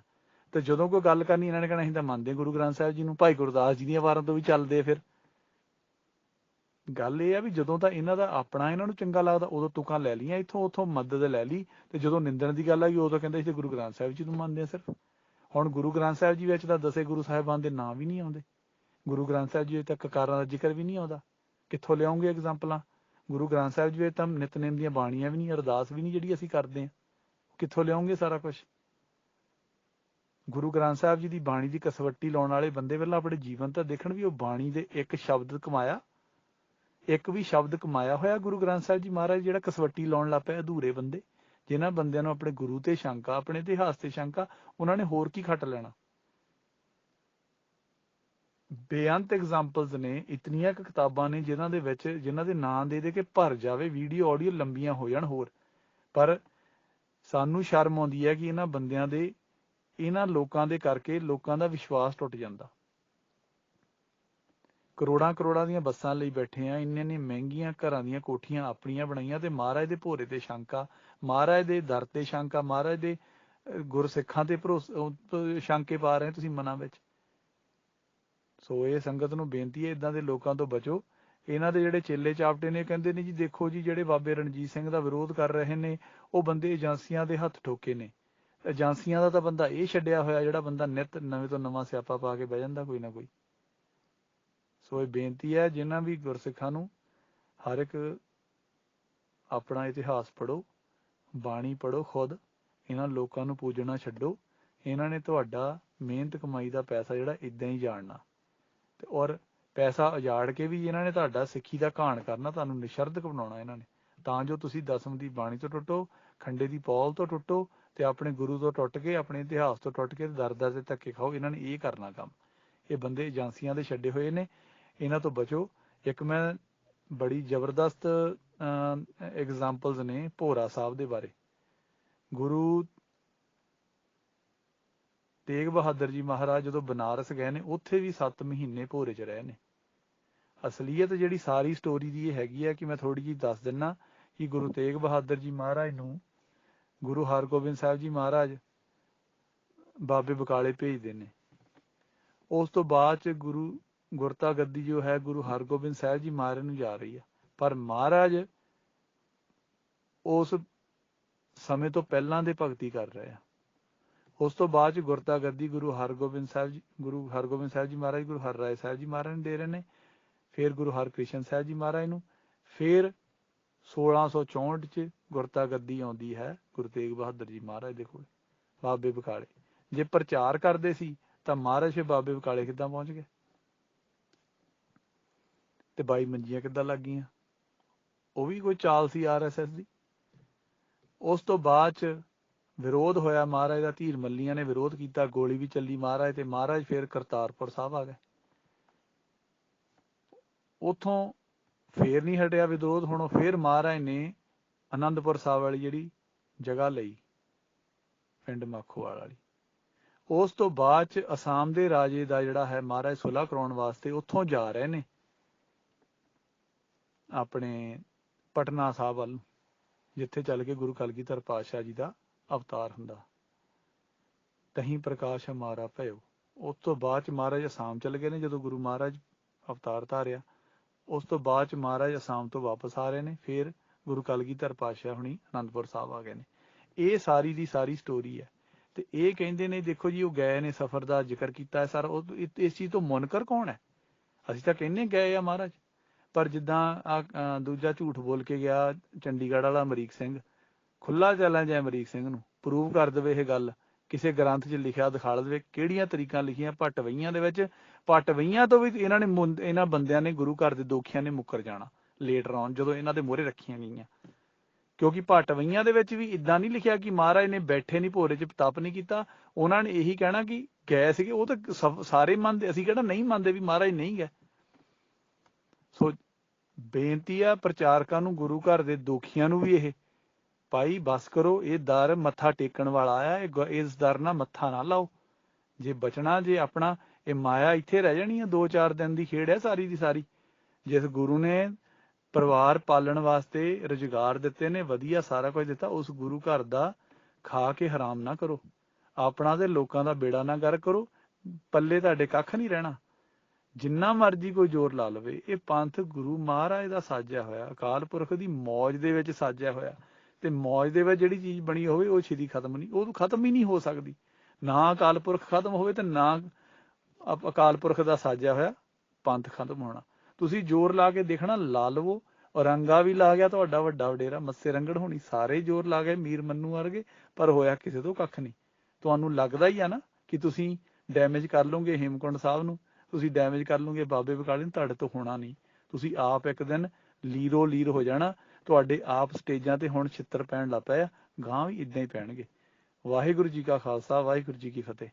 ਤੇ ਜਦੋਂ ਕੋਈ ਗੱਲ ਕਰਨੀ, ਇਹਨਾਂ ਨੇ ਕਹਿਣਾ, ਅਸੀਂ ਤਾਂ ਮੰਨਦੇ ਗੁਰੂ ਗ੍ਰੰਥ ਸਾਹਿਬ ਜੀ ਨੂੰ। ਭਾਈ ਗੁਰਦਾਸ ਜੀ ਦੀਆਂ ਵਾਰਾਂ ਤੋਂ ਵੀ ਚੱਲਦੇ ਫਿਰ। ਗੱਲ ਇਹ ਆ ਵੀ ਜਦੋਂ ਤਾਂ ਇਹਨਾਂ ਦਾ ਆਪਣਾ ਇਹਨਾਂ ਨੂੰ ਚੰਗਾ ਲੱਗਦਾ, ਉਦੋਂ ਤੁਕਾਂ ਲੈ ਲਈਆਂ ਇੱਥੋਂ, ਉੱਥੋਂ ਮਦਦ ਲੈ ਲਈ ਤੇ ਜਦੋਂ ਨਿੰਦਣ ਦੀ ਗੱਲ ਆਈ, ਉਦੋਂ ਕਹਿੰਦੇ ਸੀ ਗੁਰੂ ਗ੍ਰੰਥ ਸਾਹਿਬ ਜੀ ਨੂੰ ਮੰਨਦੇ ਆ ਸਿਰਫ। ਹੁਣ ਗੁਰੂ ਗ੍ਰੰਥ ਸਾਹਿਬ ਜੀ ਵਿੱਚ ਤਾਂ ਦਸੇ ਗੁਰੂ ਸਾਹਿਬਾਨ ਦੇ ਨਾਂ ਵੀ ਨਹੀਂ ਆਉਂਦੇ। ਗੁਰੂ ਗ੍ਰੰਥ ਸਾਹਿਬ ਜੀ ਤੱਕ ਕਾਰਾਂ ਦਾ ਜ਼ਿਕਰ ਵੀ ਨਹੀਂ ਆਉਂਦਾ। ਕਿੱਥੋਂ ਲਿਆਉਂਗੇ ਐਗਜ਼ਾਮਪਲਾਂ? ਗੁਰੂ ਗ੍ਰੰਥ ਸਾਹਿਬ ਜੀ ਵਿੱਚ ਤਾਂ ਨਿਤਨੇਮ ਦੀਆਂ ਬਾਣੀਆਂ ਵੀ ਨਹੀਂ, ਅਰਦਾਸ ਵੀ ਨਹੀਂ ਜਿਹੜੀ ਅਸੀਂ ਕਰਦੇ ਆ। ਕਿੱਥੋਂ ਲਿਆਉਂਗੇ ਸਾਰਾ ਕੁਝ ਗੁਰੂ ਗ੍ਰੰਥ ਸਾਹਿਬ ਜੀ ਦੀ ਬਾਣੀ ਦੀ ਕਸਵੱਟੀ ਲਾਉਣ ਵਾਲੇ ਬੰਦੇ ਪਹਿਲਾਂ ਆਪਣੇ ਜੀਵਨ ਤਾਂ ਦੇਖਣ ਵੀ ਉਹ ਬਾਣੀ ਦੇ ਇੱਕ ਸ਼ਬਦ ਕਮਾਇਆ। ਇੱਕ ਵੀ ਸ਼ਬਦ ਕਮਾਇਆ ਹੋਇਆ ਗੁਰੂ ਗ੍ਰੰਥ ਸਾਹਿਬ ਜੀ ਮਹਾਰਾਜ, ਜਿਹੜਾ ਕਸਵੱਟੀ ਲਾਉਣ ਲੱਗ ਪਏ ਅਧੂਰੇ ਬੰਦੇ, ਜਿਨ੍ਹਾਂ ਬੰਦਿਆਂ ਨੂੰ ਆਪਣੇ ਗੁਰੂ ਤੇ ਸ਼ੰਕਾ, ਆਪਣੇ ਇਤਿਹਾਸ ਤੇ ਸ਼ੰਕਾ, ਉਹਨਾਂ ਨੇ ਹੋਰ ਕੀ ਖੱਟ ਲੈਣਾ? ਬੇਅੰਤ ਐਗਜ਼ਾਮਪਲਸ ਨੇ, ਇਤਨੀਆਂ ਕੁ ਕਿਤਾਬਾਂ ਨੇ ਜਿਨ੍ਹਾਂ ਦੇ ਵਿੱਚ, ਜਿਨ੍ਹਾਂ ਦੇ ਨਾਂ ਦੇ ਦੇ ਕੇ ਭਰ ਜਾਵੇ ਵੀਡੀਓ ਆਡੀਓ ਲੰਬੀਆਂ ਹੋ ਜਾਣ ਹੋਰ। ਪਰ ਸਾਨੂੰ ਸ਼ਰਮ ਆਉਂਦੀ ਹੈ ਕਿ ਇਹਨਾਂ ਬੰਦਿਆਂ ਦੇ, ਇਹਨਾਂ ਲੋਕਾਂ ਦੇ ਕਰਕੇ ਲੋਕਾਂ ਦਾ ਵਿਸ਼ਵਾਸ ਟੁੱਟ ਜਾਂਦਾ। ਕਰੋੜਾਂ ਕਰੋੜਾਂ ਦੀਆਂ ਬੱਸਾਂ ਲਈ ਬੈਠੇ ਆ ਇੰਨੇ ਨੇ ਮਹਿੰਗੀਆਂ ਘਰਾਂ ਦੀਆਂ ਕੋਠੀਆਂ ਆਪਣੀਆਂ ਬਣਾਈਆਂ ਤੇ ਮਹਾਰਾਜ ਦੇ ਭੋਰੇ ਤੇ ਸ਼ੰਕਾ, ਮਹਾਰਾਜ ਦੇ ਦਰ ਤੇ ਸ਼ੰਕਾ, ਮਹਾਰਾਜ ਦੇ ਗੁਰਸਿੱਖਾਂ ਤੇ ਭਰੋਸੇ ਸ਼ੰਕੇ ਪਾ ਰਹੇ ਤੁਸੀਂ ਮਨਾਂ ਵਿੱਚ। ਸੋ ਇਹ ਸੰਗਤ ਨੂੰ ਬੇਨਤੀ ਹੈ ਇਦਾਂ ਦੇ ਲੋਕਾਂ ਤੋਂ ਬਚੋ। ਇਹਨਾਂ ਦੇ ਜਿਹੜੇ ਚੇਲੇ ਚਾਪਟੇ ਨੇ ਕਹਿੰਦੇ ਨੇ ਜੀ, ਦੇਖੋ ਜੀ, ਜਿਹੜੇ ਬਾਬੇ ਰਣਜੀਤ ਸਿੰਘ ਦਾ ਵਿਰੋਧ ਕਰ ਰਹੇ ਨੇ, ਉਹ ਬੰਦੇ ਏਜੰਸੀਆਂ ਦੇ ਹੱਥ ਠੋਕੇ ਨੇ। ਏਜੰਸੀਆਂ ਦਾ ਤਾਂ ਬੰਦਾ ਇਹ ਛੱਡਿਆ ਹੋਇਆ, ਜਿਹੜਾ ਬੰਦਾ ਨਿਤ ਨਵੇਂ ਤੋਂ ਨਵਾਂ ਸਿਆਪਾ ਪਾ ਕੇ ਬਹਿ ਜਾਂਦਾ ਕੋਈ ਨਾ ਕੋਈ। ਸੋ ਇਹ ਬੇਨਤੀ ਹੈ ਜਿਨ੍ਹਾਂ ਵੀ ਗੁਰਸਿੱਖਾਂ ਨੂੰ ਹਰ ਇੱਕ ਆਪਣਾ ਇਤਿਹਾਸ ਪੜੋ ਬਾਣੀ ਪੜੋ ਖੁਦ, ਇਹਨਾਂ ਲੋਕਾਂ ਨੂੰ ਪੂਜਣਾ ਛੱਡੋ, ਇਹਨਾਂ ਨੇ ਤੁਹਾਡਾ ਮਿਹਨਤ ਕਮਾਈ ਦਾ ਪੈਸਾ ਜਿਹੜਾ ਇਦਾਂ ਹੀ ਜਾਣਨਾ। ਤੇ ਔਰ ਪੈਸਾ ਉਜਾੜ ਕੇ ਵੀ ਇਹਨਾਂ ਨੇ ਤੁਹਾਡਾ ਸਿੱਖੀ ਦਾ ਘਾਣ ਕਰਨਾ, ਤੁਹਾਨੂੰ ਨਿਸ਼ਰਦਕ ਬਣਾਉਣਾ ਇਹਨਾਂ ਨੇ। ਤਾਂ ਜੋ ਤੁਸੀਂ ਦਸਮ ਦੀ ਬਾਣੀ ਤੋਂ ਟੁੱਟੋ, ਖੰਡੇ ਦੀ ਪੌਲ ਤੋਂ ਟੁੱਟੋ ਤੇ ਆਪਣੇ ਗੁਰੂ ਤੋਂ ਟੁੱਟ ਕੇ, ਆਪਣੇ ਇਤਿਹਾਸ ਤੋਂ ਟੁੱਟ ਕੇ ਦਰ ਦਰ ਦੇ ਧੱਕੇ ਖਾਓ, ਇਹਨਾਂ ਨੇ ਇਹ ਕਰਨਾ ਕੰਮ। ਇਹ ਬੰਦੇ ਏਜੰਸੀਆਂ ਦੇ ਛੱਡੇ ਹੋਏ ਨੇ ਇਹਨਾਂ ਤੋਂ ਬਚੋ। ਇੱਕ ਮੈਂ ਬੜੀ ਜ਼ਬਰਦਸਤ ਐਗਜ਼ਾਮਪਲਸ ਨੇ ਭੋਰਾ ਸਾਹਿਬ ਦੇ ਬਾਰੇ। ਗੁਰੂ ਤੇਗ ਬਹਾਦਰ ਜੀ ਮਹਾਰਾਜ ਜਦੋਂ ਬਨਾਰਸ ਗਏ ਨੇ, ਉੱਥੇ ਵੀ 7 ਮਹੀਨੇ ਭੋਰੇ 'ਚ ਰਹੇ ਨੇ। ਅਸਲੀਅਤ ਜਿਹੜੀ ਸਾਰੀ ਸਟੋਰੀ ਦੀ ਇਹ ਹੈਗੀ ਹੈ ਕਿ ਮੈਂ ਥੋੜੀ ਜੀ ਦੱਸ ਦਿੰਨਾ ਕਿ ਗੁਰੂ ਤੇਗ ਬਹਾਦਰ ਜੀ ਮਹਾਰਾਜ ਨੂੰ ਗੁਰੂ ਹਰਗੋਬਿੰਦ ਸਾਹਿਬ ਜੀ ਮਹਾਰਾਜ ਬਾਬੇ ਬਕਾਲੇ ਭੇਜਦੇ ਨੇ। ਉਸ ਤੋਂ ਬਾਅਦ ਚ ਗੁਰੂ ਗੁਰਤਾ ਗੱਦੀ ਜੋ ਹੈ ਗੁਰੂ ਹਰਗੋਬਿੰਦ ਸਾਹਿਬ ਜੀ ਮਹਾਰਾਜ ਨੂੰ ਜਾ ਰਹੀ ਹੈ ਪਰ ਮਹਾਰਾਜ ਉਸ ਸਮੇਂ ਤੋਂ ਪਹਿਲਾਂ ਦੇ ਭਗਤੀ ਕਰ ਰਹੇ ਆ। ਉਸ ਤੋਂ ਬਾਅਦ ਚ ਗੁਰਤਾ ਗੱਦੀ ਗੁਰੂ ਹਰਗੋਬਿੰਦ ਸਾਹਿਬ ਜੀ, ਗੁਰੂ ਹਰਗੋਬਿੰਦ ਸਾਹਿਬ ਜੀ ਮਹਾਰਾਜ, ਗੁਰੂ ਹਰ ਰਾਏ ਸਾਹਿਬ ਜੀ ਮਹਾਰਾਜ ਨੂੰ ਦੇ ਰਹੇ ਨੇ। ਫਿਰ ਗੁਰੂ ਹਰਕ੍ਰਿਸ਼ਨ ਸਾਹਿਬ ਜੀ ਮਹਾਰਾਜ ਨੂੰ। ਫਿਰ 1664 ਚ ਗੁਰਤਾ ਗੱਦੀ ਆਉਂਦੀ ਹੈ ਗੁਰੂ ਤੇਗ ਬਹਾਦਰ ਜੀ ਮਹਾਰਾਜ ਦੇ ਕੋਲ, ਬਾਬੇ ਬਕਾਲੇ। ਜੇ ਪ੍ਰਚਾਰ ਕਰਦੇ ਸੀ ਤਾਂ ਮਹਾਰਾਜ ਬਾਬੇ ਬਕਾਲੇ ਕਿੱਦਾਂ ਪਹੁੰਚ ਗਏ? ਤੇ ਬਾਈ ਮੰਜੀਆਂ ਕਿੱਦਾਂ ਲੱਗ ਗਈਆਂ? ਉਹ ਵੀ ਕੋਈ ਚਾਲ ਸੀ ਆਰਐਸਐਸ ਦੀ? ਉਸ ਤੋਂ ਬਾਅਦ ਚ ਵਿਰੋਧ ਹੋਇਆ ਮਹਾਰਾਜ ਦਾ, ਧੀਰ ਮੱਲੀਆਂ ਨੇ ਵਿਰੋਧ ਕੀਤਾ, ਗੋਲੀ ਵੀ ਚੱਲੀ ਮਹਾਰਾਜ ਤੇ ਮਹਾਰਾਜ ਫਿਰ ਕਰਤਾਰਪੁਰ ਸਾਹਿਬ ਆ ਗਏ। ਉਥੋਂ ਫੇਰ ਨਹੀਂ ਹਟਿਆ ਵਿਰੋਧ, ਹੁਣ ਫੇਰ ਮਹਾਰਾਜ ਨੇ ਆਨੰਦਪੁਰ ਸਾਹਿਬ ਵਾਲੀ ਜਿਹੜੀ ਜਗ੍ਹਾ ਲਈ, ਪਿੰਡ ਮਾਖੋਵਾਲ ਵਾਲੀ। ਉਸ ਤੋਂ ਬਾਅਦ ਚ ਅਸਾਮ ਦੇ ਰਾਜੇ ਦਾ ਜਿਹੜਾ ਹੈ ਮਹਾਰਾਜ ਸੁਲਾ ਕਰਾਉਣ ਵਾਸਤੇ ਉੱਥੋਂ ਜਾ ਰਹੇ ਨੇ। ਆਪਣੇ ਪਟਨਾ ਸਾਹਿਬ ਵੱਲ, ਜਿੱਥੇ ਚੱਲ ਕੇ ਗੁਰੂ ਕਲਗੀਧਰ ਪਾਤਸ਼ਾਹ ਜੀ ਦਾ ਅਵਤਾਰ ਹੁੰਦਾ। ਤਹੀਂ ਪ੍ਰਕਾਸ਼ ਹਮਾਰਾ ਭਇਓ। ਉਸ ਤੋਂ ਬਾਅਦ ਚ ਮਹਾਰਾਜ ਅਸਾਮ ਚਲੇ ਗਏ ਨੇ, ਜਦੋਂ ਗੁਰੂ ਮਹਾਰਾਜ ਅਵਤਾਰ ਧਾਰਿਆ। ਉਸ ਤੋਂ ਬਾਅਦ ਚ ਮਹਾਰਾਜ ਅਸਾਮ ਤੋਂ ਵਾਪਸ ਆ ਰਹੇ ਨੇ, ਫਿਰ ਗੁਰੂ ਕਲਗੀਧਰ ਪਾਤਸ਼ਾਹ ਹੁਣੀ ਅਨੰਦਪੁਰ ਸਾਹਿਬ ਆ ਗਏ ਨੇ। ਇਹ ਸਾਰੀ ਦੀ ਸਾਰੀ ਸਟੋਰੀ ਹੈ। ਤੇ ਇਹ ਕਹਿੰਦੇ ਨੇ, ਦੇਖੋ ਜੀ, ਉਹ ਗਏ ਨੇ, ਸਫ਼ਰ ਦਾ ਜ਼ਿਕਰ ਕੀਤਾ ਹੈ ਸਰ। ਉਹ, ਇਸ ਚੀਜ਼ ਤੋਂ ਮੁਨਕਰ ਕੌਣ ਹੈ? ਅਸੀਂ ਤਾਂ ਕਹਿੰਨੇ ਗਏ ਆ ਮਹਾਰਾਜ। ਪਰ ਜਿੱਦਾਂ ਆਹ, ਅਹ, ਦੂਜਾ ਝੂਠ ਬੋਲ ਕੇ ਗਿਆ ਚੰਡੀਗੜ੍ਹ ਵਾਲਾ ਅਮਰੀਕ ਸਿੰਘ ਖੁੱਲਾ ਚੈਲੰਜ ਹੈ ਅਮਰੀਕ ਸਿੰਘ ਨੂੰ ਪ੍ਰੂਵ ਕਰ ਦੇਵੇ ਇਹ ਗੱਲ ਕਿਸੇ ਗ੍ਰੰਥ 'ਚ ਲਿਖਿਆ ਦਿਖਾ ਦੇਵੇ ਕਿਹੜੀਆਂ ਤਰੀਕਾਂ ਲਿਖੀਆਂ ਪਟਵਈਆਂ ਦੇ ਵਿੱਚ ਪਟਵਈਆਂ ਤੋਂ ਵੀ ਇਹਨਾਂ ਨੇ ਇਹਨਾਂ ਬੰਦਿਆਂ ਨੇ ਗੁਰੂ ਘਰ ਦੇ ਦੋਖੀਆਂ ਨੇ ਮੁੱਕਰ ਜਾਣਾ ਲੇਟਰ ਔਨ ਜਦੋਂ ਇਹਨਾਂ ਦੇ ਮੋਹਰੇ ਰੱਖੀਆਂ ਗਈਆਂ। ਕਿਉਂਕਿ ਪਟਵਈਆਂ ਦੇ ਵਿੱਚ ਵੀ ਇਦਾਂ ਨਹੀਂ ਲਿਖਿਆ ਕਿ ਮਹਾਰਾਜ ਨੇ ਬੈਠੇ ਨਹੀਂ ਭੋਰੇ 'ਚ ਤਪ ਨਹੀਂ ਕੀਤਾ ਉਹਨਾਂ ਨੇ ਇਹੀ ਕਹਿਣਾ ਕਿ ਗਏ ਸੀਗੇ ਉਹ ਤਾਂ ਸਾਰੇ ਮੰਨਦੇ ਅਸੀਂ ਕਿਹੜਾ ਨਹੀਂ ਮੰਨਦੇ ਵੀ ਮਹਾਰਾਜ ਨਹੀਂ ਗਏ। ਸੋ ਬੇਨਤੀ ਆ ਪ੍ਰਚਾਰਕਾਂ ਨੂੰ, ਗੁਰੂ ਘਰ ਦੇ ਦੋਖੀਆਂ ਨੂੰ ਵੀ ਇਹ। ਭਾਈ, ਬਸ ਕਰੋ, ਇਹ ਦਰ ਮੱਥਾ ਟੇਕਣ ਵਾਲਾ ਆ, ਇਹ ਇਸ ਦਰ ਨਾਲ ਮੱਥਾ ਨਾ ਲਾਓ। ਜੇ ਬਚਣਾ, ਜੇ ਆਪਣਾ, ਇਹ ਮਾਇਆ ਇੱਥੇ ਰਹਿ ਜਾਣੀ ਆ 2-4 ਦਿਨ ਦੀ ਖੇਡ ਹੈ ਸਾਰੀ ਦੀ ਸਾਰੀ। ਜਿਸ ਗੁਰੂ ਨੇ ਪਰਿਵਾਰ ਪਾਲਣ ਵਾਸਤੇ ਰੁਜ਼ਗਾਰ ਦਿੱਤੇ ਨੇ, ਵਧੀਆ ਸਾਰਾ ਕੁਝ ਦਿੱਤਾ, ਉਸ ਗੁਰੂ ਘਰ ਦਾ ਖਾ ਕੇ ਹਰਾਮ ਨਾ ਕਰੋ। ਆਪਣਾ ਤੇ ਲੋਕਾਂ ਦਾ ਬੇੜਾ ਨਾ ਗਰ ਕਰੋ। ਪੱਲੇ ਤੁਹਾਡੇ ਕੱਖ ਨਹੀਂ ਰਹਿਣਾ। ਜਿੰਨਾ ਮਰਜ਼ੀ ਕੋਈ ਜ਼ੋਰ ਲਾ ਲਵੇ, ਇਹ ਪੰਥ ਗੁਰੂ ਮਹਾਰਾਜ ਦਾ ਸਾਜਿਆ ਹੋਇਆ, ਅਕਾਲ ਪੁਰਖ ਦੀ ਮੌਜ ਦੇ ਵਿੱਚ ਸਾਜਿਆ ਹੋਇਆ। ਤੇ ਮੌਜ ਦੇ ਵਿੱਚ ਜਿਹੜੀ ਚੀਜ਼ ਬਣੀ ਹੋਵੇ, ਉਹ ਛਿਰੀ ਖਤਮ ਨਹੀਂ, ਉਹ ਖਤਮ ਹੀ ਨਹੀਂ ਹੋ ਸਕਦੀ। ਨਾ ਅਕਾਲ ਪੁਰਖ ਖਤਮ ਹੋਵੇ ਤੇ ਨਾ ਅਕਾਲ ਪੁਰਖ ਦਾ ਸਾਜਿਆ ਹੋਇਆ ਪੰਥ ਖਤਮ ਹੋਣਾ। ਤੁਸੀਂ ਜ਼ੋਰ ਲਾ ਕੇ ਦੇਖਣਾ, ਲਾ ਲਵੋ। ਔਰੰਗਾ ਵੀ ਲਾ ਗਿਆ ਤੁਹਾਡਾ ਵੱਡਾ ਵਡੇਰਾ, ਮੱਸੇ ਰੰਗੜ ਹੋਣੀ, ਸਾਰੇ ਜ਼ੋਰ ਲਾ ਗਏ, ਮੀਰ ਮੰਨੂ ਵਰਗੇ, ਪਰ ਹੋਇਆ ਕਿਸੇ ਤੋਂ ਕੱਖ ਨਹੀਂ। ਤੁਹਾਨੂੰ ਲੱਗਦਾ ਹੀ ਆ ਨਾ ਕਿ ਤੁਸੀਂ ਡੈਮੇਜ ਕਰ ਲਓਗੇ ਹੇਮਕੁੰਡ ਸਾਹਿਬ ਨੂੰ ਤੁਸੀਂ ਡੈਮੇਜ ਕਰ ਲਓਗੇ, ਬਾਬੇ ਬਕਾਲੇ ਨੂੰ ਤੁਹਾਡੇ ਤੋਂ ਹੋਣਾ ਨਹੀਂ। ਤੁਸੀਂ ਆਪ ਇੱਕ ਦਿਨ ਲੀਰੋ ਲੀਰ ਹੋ ਜਾਣਾ, ਤੁਹਾਡੇ ਆਪ ਸਟੇਜਾਂ ਤੇ ਹੁਣ ਛਿੱਤਰ ਪੈਣ ਲੱਗ ਪਏ ਆ ਗਾਂ ਵੀ ਇਦਾਂ ਹੀ ਪੈਣਗੇ। ਵਾਹਿਗੁਰੂ ਜੀ ਕਾ ਖਾਲਸਾ, ਵਾਹਿਗੁਰੂ ਜੀ ਕੀ ਫਤਿਹ।